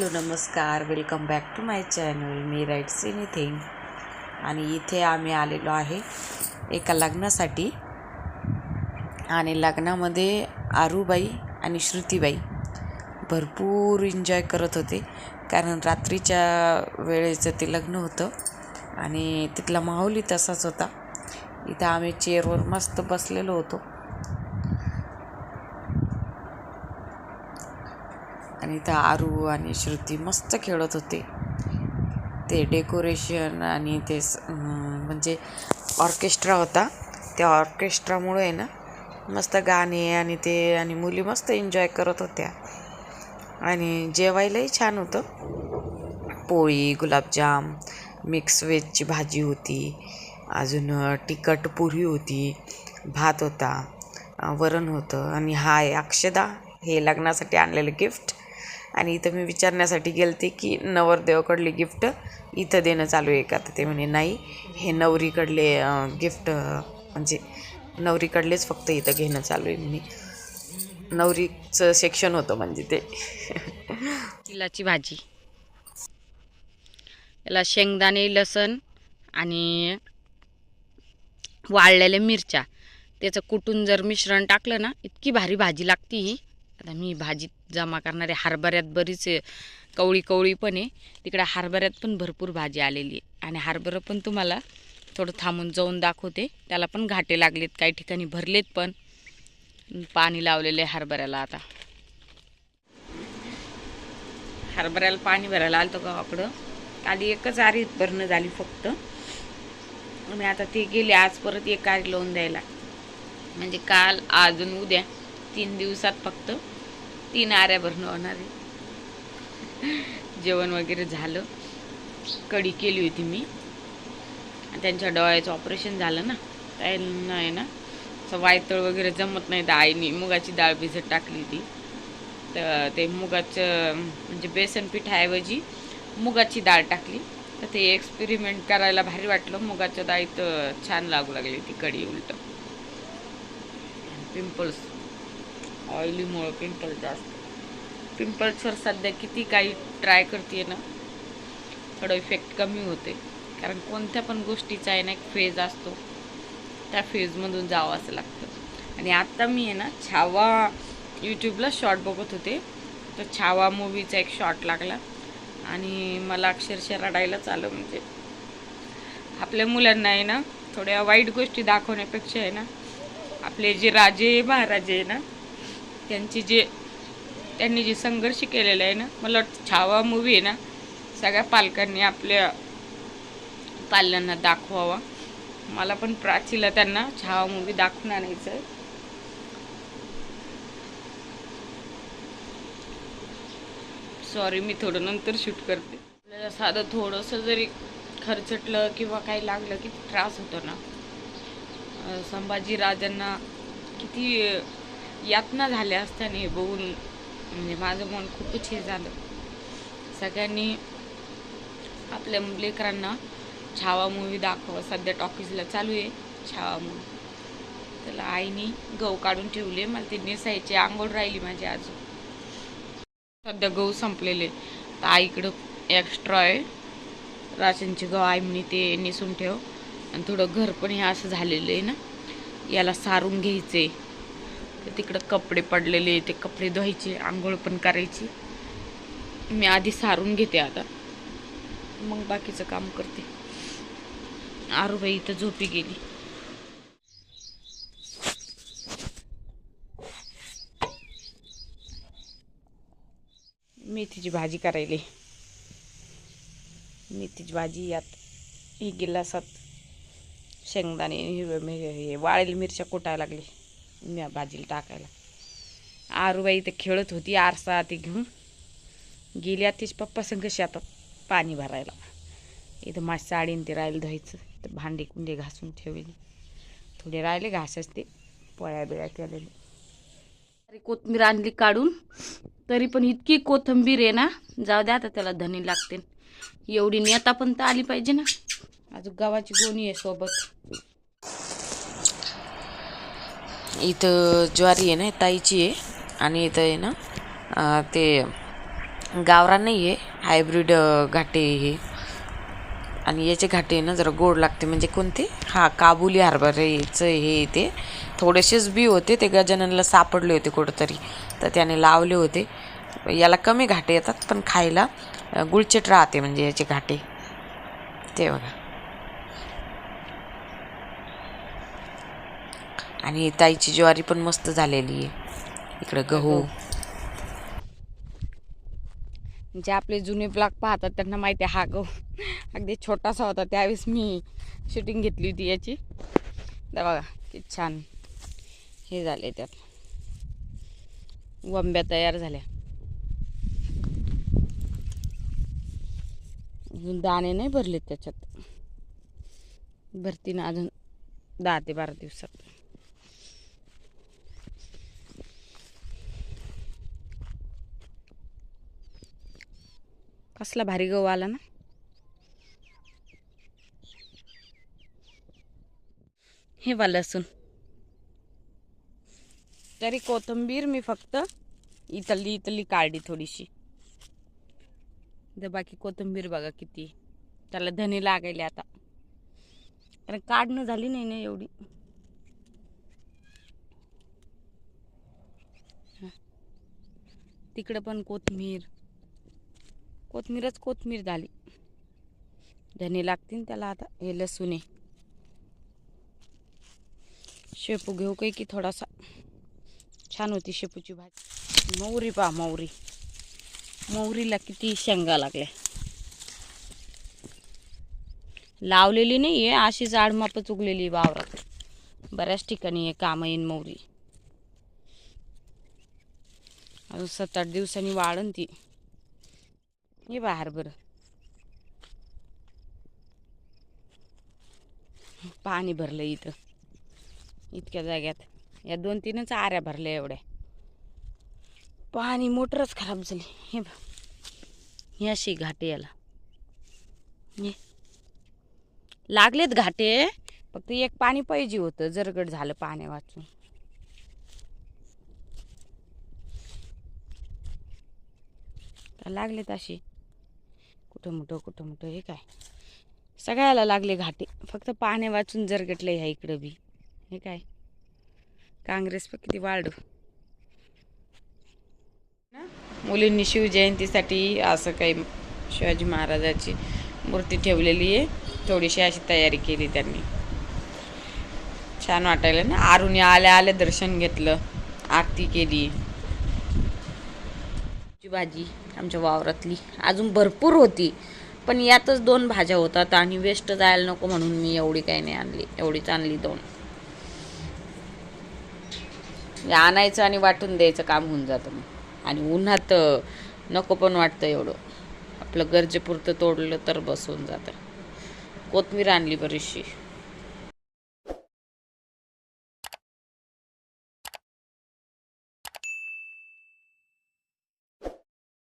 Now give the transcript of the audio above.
Hello नमस्कार. Welcome back to my channel me rights anything आणि इथे आम्ही आलेलो आहे एका लग्नासाठी. आणि लग्नामध्ये आरूबाई आणि श्रुतीबाई भरपूर एन्जॉय करत होते. कारण रात्रीच्या वेळेचं ते लग्न होतं. आणि तिथला माहोलही तसाच होता. इथं आम्ही चेअरवर मस्त बसलेलो होतो. आणि इथं आरू आणि श्रुती मस्त खेळत होते. ते डेकोरेशन आणि ते स- म्हणजे ऑर्केस्ट्रा होता. त्या ऑर्केस्ट्रामुळे आहे ना मस्त गाणे आणि ते आणि मुली मस्त एन्जॉय करत होत्या. आणि जेवायलाही छान होतं. पोळी गुलाबजाम मिक्स व्हेजची भाजी होती. अजून तिखट पुरी होती. भात होता. वरण होतं. आणि हाय अक्षदा हे लग्नासाठी आणलेलं गिफ्ट आणि इथं मी विचारण्यासाठी गेलते की नवरदेवाकडले गिफ्ट इथं देणं चालू आहे का? तर ते म्हणे नाही हे नवरीकडले गिफ्ट म्हणजे नवरीकडलेच फक्त इथं घेणं चालू आहे. म्हणे नवरीचं सेक्शन होतं म्हणजे ते. तिलाची भाजी. याला शेंगदाणे लसण आणि वाळलेल्या मिरच्या. त्याचं कुटून जर मिश्रण टाकलं ना इतकी भारी भाजी लागते ही. आता मी भाजीत जमा करणारे हरभऱ्यात बरीच कवळी कवळी पण आहे. तिकडे हरभऱ्यात पण भरपूर भाजी आलेली आहे. आणि हरभरं पण तुम्हाला थोडं थांबून जाऊन दाखवते. त्याला पण घाटे लागलेत काही ठिकाणी भरलेत पण. पाणी लावलेलं आहे हरभऱ्याला आता. हरभऱ्याला पाणी भरायला आलं होतं गावाकडं. आधी एकच आरी भरणं झाली फक्त. आणि आता ते गेले आज परत एक आरी लावून द्यायला. म्हणजे काल अजून उद्या तीन दिवसात फक्त. तीन आऱ्या भरणं होणार आहे. जेवण वगैरे झालं. कढी केली होती मी. आणि त्यांच्या डोळ्याचं ऑपरेशन झालं ना. त्यांना आहे ना असं वायतळ वगैरे जमत नाही तर आईने मुगाची डाळ भिजत टाकली होती. तर ते मुगाचं म्हणजे बेसन पिठाऐवजी मुगाची डाळ टाकली. तर ते एक्सपेरिमेंट करायला भारी वाटलं. मुगाच्या डाळीत छान लागू लागली ती कढी उलट. पिंपल्स ऑइलीमुळं पिंपल्स जास्त. पिंपल्सवर सध्या किती काही ट्राय करते ना थोडं इफेक्ट कमी होते. कारण कोणत्या पण गोष्टीचा आहे ना एक फेज असतो. त्या फेजमधून जावं असं लागतं. आणि आत्ता मी आहे ना छावा यूट्यूबला शॉर्ट बघत होते. तर छावा मूवीचा एक शॉर्ट लागला. आणि मला अक्षरशः रडायलाच आलं म्हणजे. आपल्या मुलांना आहे ना थोड्या वाईट गोष्टी दाखवण्यापेक्षा आहे ना आपले जे राजे महाराजे आहे ना त्यांची जे त्यांनी जे संघर्ष केलेला आहे ना मला वाटतं छावा मूवी आहे ना सगळ्या पालकांनी आपल्या पाल्यांना दाखवावा. मला पण प्राचीला त्यांना छावा मूवी दाखवून आणायचं आहे सॉरी मी थोडं नंतर शूट करते. आपल्याला साधं थोडंसं जरी खर्चटलं किंवा काही लागलं की त्रास होतो ना. संभाजी राजांना किती यातना झाल्या असत्याने हे बघून म्हणजे माझं मन खूपच हे झालं. सगळ्यांनी आपल्या लेकरांना छावा मूवी दाखवा. सध्या टॉकीजला चालू आहे छावा मूवी त्याला आईने गहू काढून ठेवले. मला ते नेसायची. आंघोळ राहिली माझी अजून. सध्या गहू संपलेले. तर आईकडं एक्स्ट्रा आहे. राशनचे गहू आई म्हणे ते नेसून ठेव. आणि थोडं घर पण हे असं झालेलं आहे ना. याला सारून घ्यायचं आहे तर तिकडं कपडे पडलेले ते कपडे धुवायचे आंघोळ पण करायची. मी आधी सारून घेते आता. मग बाकीचं काम करते. आरूबाई इथं झोपी गेली. मेथीची भाजी करायली. मेथीची भाजी यात ही गिलासात शेंगदाणे हिरव्या हे वाळेल मिरच्या कुटायला लागली. मी भाजीला टाकायला. आरूबाई ते खेळत होती आरसा ते घेऊन. गेली तीच पप्पा संग शेतात पाणी भरायला. इथं माझी साडीन ते राहिलं धुवायचं. तर भांडे कुंडे घासून ठेवले थोडे राहिले घासच ते पोळ्या बिळ्या केलेले अरे कोथंबीर आणली काढून. तरी पण इतकी कोथिंबीर आहे ना जाऊ द्या आता त्याला धनी लागते. एवढी नेता पण तर आली पाहिजे ना. अजून गव्हाची गोणी आहे सोबत. इथं ज्वारी आहे ना ताईची आहे. आणि इथं आहे ना ते गावरा नाही आहे हायब्रिड घाटे हे. आणि याचे घाटे ना जरा गोड लागते. म्हणजे कोणते? हा काबुली हरभऱ्याचं हे ते. थोडेसेच बी होते ते गजाननला सापडले होते कुठंतरी. तर त्याने लावले होते. याला कमी घाटे येतात पण खायला गुळचेट गुळचट राहते म्हणजे याचे घाटे. ते बघा. आणि ताईची ज्वारी पण मस्त झालेली आहे. इकडं गहू. जे आपले जुने ब्लॉग पाहतात त्यांना माहिती आहे हा गहू अगदी छोटासा होता. त्यावेळेस मी शूटिंग घेतली होती याची. तर बघा किती छान हे झाले त्यात. वंब्या तयार झाल्या. अजून दाणे नाही भरले त्याच्यात. भरतीनं अजून दहा ते बारा दिवसात. कसला भारी गहू आला ना. हे बा लसूण. तरी कोथिंबीर मी फक्त इथली इथली काढली थोडीशी. तर बाकी कोथिंबीर बघा किती. त्याला धने लागायले आता. कारण काढणं झाली नाही ना एवढी. तिकडं पण कोथिंबीर. कोथमीरच कोथमीर झाली. धने लागतील त्याला आता हे लसूण आहे. शेपू घेऊ काही की थोडासा? छान होती शेपूची भाजी. मौरी पहा मौरी. मोहरीला किती शेंगा लागल्या. लावलेली नाही आहे अशी आडमापच उगलेली आहे वावरात. बऱ्याच ठिकाणी आहे कामं येईन मौरी. अजून सात आठ दिवसांनी वाढन ती. हे बाहेर बरं. पाणी भरलं इथं. इतक्या जाग्यात. या दोन तीनच आऱ्या भरल्या एवढ्या. पाणी मोटरच खराब झाली. हे ही अशी घाटे याला. हे लागलेत घाटे. फक्त एक पाणी पाहिजे होतं. जरगड झालं पाण्या वाचून. तर लागलेत अशी कुठं मोठं कुठं मोठं हे काय? सगळ्याला लागले घाटे. फक्त पाहणे वाचून जरगटले ह्या इकडं बी. हे काय? काँग्रेस पण किती वाढ. मुलींनी शिवजयंतीसाठी असं काही शिवाजी महाराजाची मूर्ती ठेवलेली आहे. थोडीशी अशी तयारी केली त्यांनी. छान वाटायला ना? आरुणी आल्या आल्या दर्शन घेतलं. आरती केली. भाजी आमच्या वावरातली. अजून भरपूर होती पण यातच दोन भाज्या होतात आणि वेस्ट जायला नको म्हणून मी एवढी काही नाही आणली. एवढीच आणली दोन. आणायचं आणि वाटून द्यायचं काम होऊन जातं मग. आणि उन्हात नको पण वाटतं एवढं. आपलं गरजेपुरतं तोडलं तर बसून जातं. कोथमीर आणली बरीचशी.